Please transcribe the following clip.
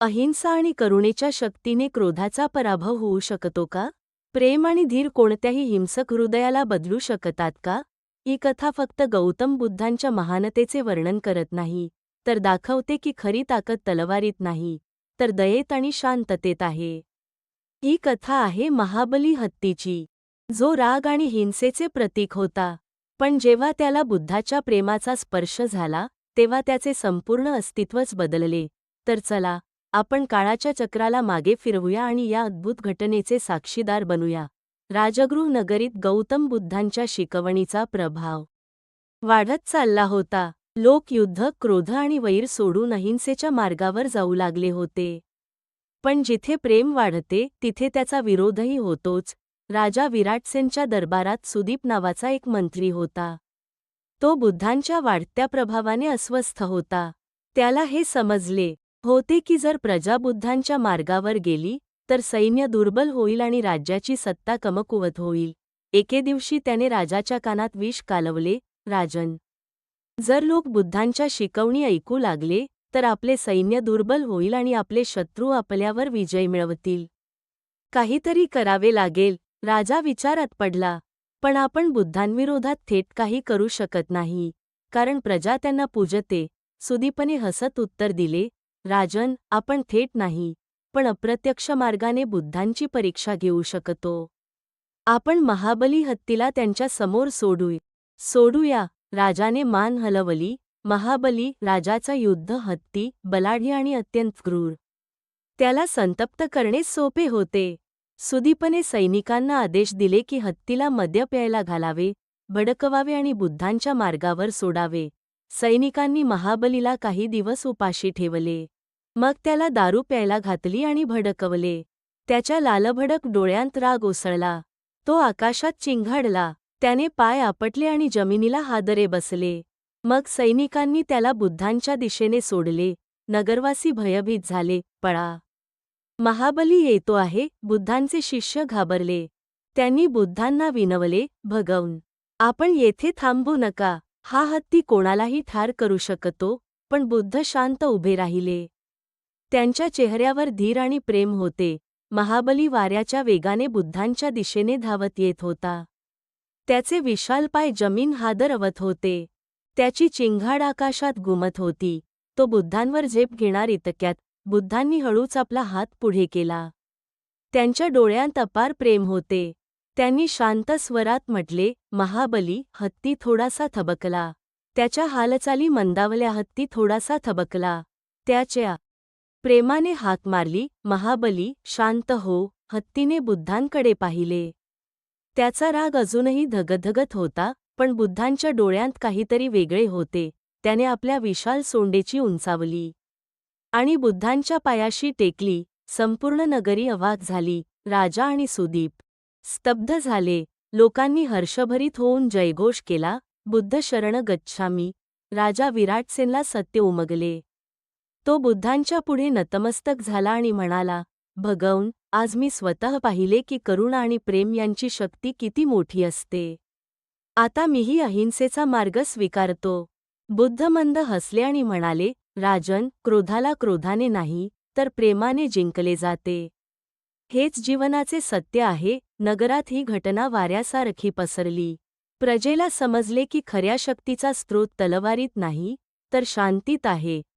अहिंसा आणि करुणेच्या शक्तीने क्रोधाचा पराभव होऊ शकतो का? प्रेम आणि धीर कोणत्याही हिंसक हृदयाला बदलू शकतात का? ही कथा फक्त गौतम बुद्धांच्या महानतेचे वर्णन करत नाही तर दाखवते की खरी ताकद तलवारीत नाही तर दयेत आणि शांततेत आहे. ही कथा आहे महाबली हत्तीची जो राग आणि हिंसेचे प्रतीक होता पण जेव्हा त्याला बुद्धाच्या प्रेमाचा स्पर्श झाला तेव्हा त्याचे संपूर्ण अस्तित्वच बदलले तर चला आपण काळाच्या चक्राला मागे फिरवूया आणि या अद्भुत घटनेचे साक्षीदार बनूया. राजगृह नगरीत गौतम बुद्धांच्या शिकवणीचा प्रभाव. वाढत चालला होता. लोक युद्ध क्रोध आणि वैर सोडून अहिंसेच्या मार्गावर जाऊ लागले होते. पण जिथे प्रेम वाढते तिथे त्याचा विरोधही होतोच. राजा विराटसेनच्या दरबारात सुदीप नावाचा एक मंत्री होता. तो बुद्धांच्या वाढत्या प्रभावाने अस्वस्थ होता. त्याला हे समजले. होते की जर प्रजा बुद्धांच्या मार्गावर गेली तर सैन्य दुर्बल होईल आणि राज्याची सत्ता कमकुवत होईल. एके दिवशी त्याने राजाच्या कानात विष कालवले राजन जर लोक बुद्धांच्या शिकवणी ऐकू लागले तर आपले सैन्य दुर्बल होईल आणि आपले शत्रू आपल्यावर विजय मिळवतील. काहीतरी करावे लागेल. राजा विचारात पडला पण आपण बुद्धांविरोधात थेट काही करू शकत नाही. कारण प्रजा त्यांना पूजते. सुदीपने हसत उत्तर दिले राजन आपण थेट नाही पण अप्रत्यक्ष मार्गाने बुद्धांची परीक्षा घेऊ शकतो. आपण महाबली हत्तीला त्यांच्यासमोर सोडूय. सोडूया राजाने मान हलवली महाबली राजाचा युद्ध हत्ती बलाढ्य आणि अत्यंत क्रूर. त्याला संतप्त करणे सोपे होते. सुदीपने सैनिकांना आदेश दिले की हत्तीला मद्य प्यायला घालावे भडकवावे आणि बुद्धांच्या मार्गावर सोडावे. सैनिकांनी महाबलीला काही दिवस उपाशी ठेवले. मग त्याला दारू प्यायला घातली आणि भडकवले. त्याच्या लालभडक डोळ्यांत राग ओसळला तो आकाशात चिंघाडला. त्याने पाय आपटले आणि जमिनीला हादरे बसले. मग सैनिकांनी त्याला बुद्धांच्या दिशेने सोडले. नगरवासी भयभीत झाले. पळा. महाबली येतो आहे. बुद्धांचे शिष्य घाबरले. त्यांनी बुद्धांना विनवले भगवून आपण येथे थांबू नका. हा हत्ती कोणालाही ठार करू शकतो. पण बुद्ध शांत उभे राहिले. त्यांच्या चेहऱ्यावर धीर आणि प्रेम होते. महाबली वाऱ्याच्या वेगाने बुद्धांच्या दिशेने धावत येत होता. त्याचे विशाल पाय जमीन हादरवत होते. त्याची चिंघाड आकाशात गुमत होती. तो बुद्धांवर झेप घेणार इतक्यात बुद्धांनी हळूच आपला हात पुढे केला. त्यांच्या डोळ्यांत अपार प्रेम होते. त्यांनी शांत स्वरात म्हटले महाबली हत्ती थोडासा थबकला. त्याच्या हालचाली मंदावल्या हत्ती थोडासा थबकला. त्याच्या प्रेमाने हाक मारली महाबली शांत हो हत्तीने बुद्धांकडे पाहिले. त्याचा राग अजूनही धगधगत होता पण बुद्धांच्या डोळ्यांत काहीतरी वेगळे होते त्याने आपल्या विशाल सोंडेची उंचावली. आणि बुद्धांच्या पायाशी टेकली संपूर्ण नगरी अवाक झाली राजा आणि सुदीप. स्तब्ध झाले लोकांनी हर्षभरीत होऊन जयघोष केला बुद्ध शरण गच्छामी राजा विराटसेनला सत्य उमगले. तो बुद्धांच्या पुढे नतमस्तक झाला आणि म्हणाला भगवून आज मी स्वतः पाहिले की करुणा आणि प्रेम यांची शक्ती किती मोठी असते. आता मीही अहिंसेचा मार्ग स्वीकारतो. बुद्धमंद हसले आणि म्हणाले राजन क्रोधाला क्रोधाने नाही तर प्रेमाने जिंकले जाते. हेच जीवनाचे सत्य आहे नगरात ही घटना वाऱ्यासारखी पसरली. प्रजेला समजले की खऱ्या शक्तीचा स्रोत तलवारीत नाही तर शांतीत आहे.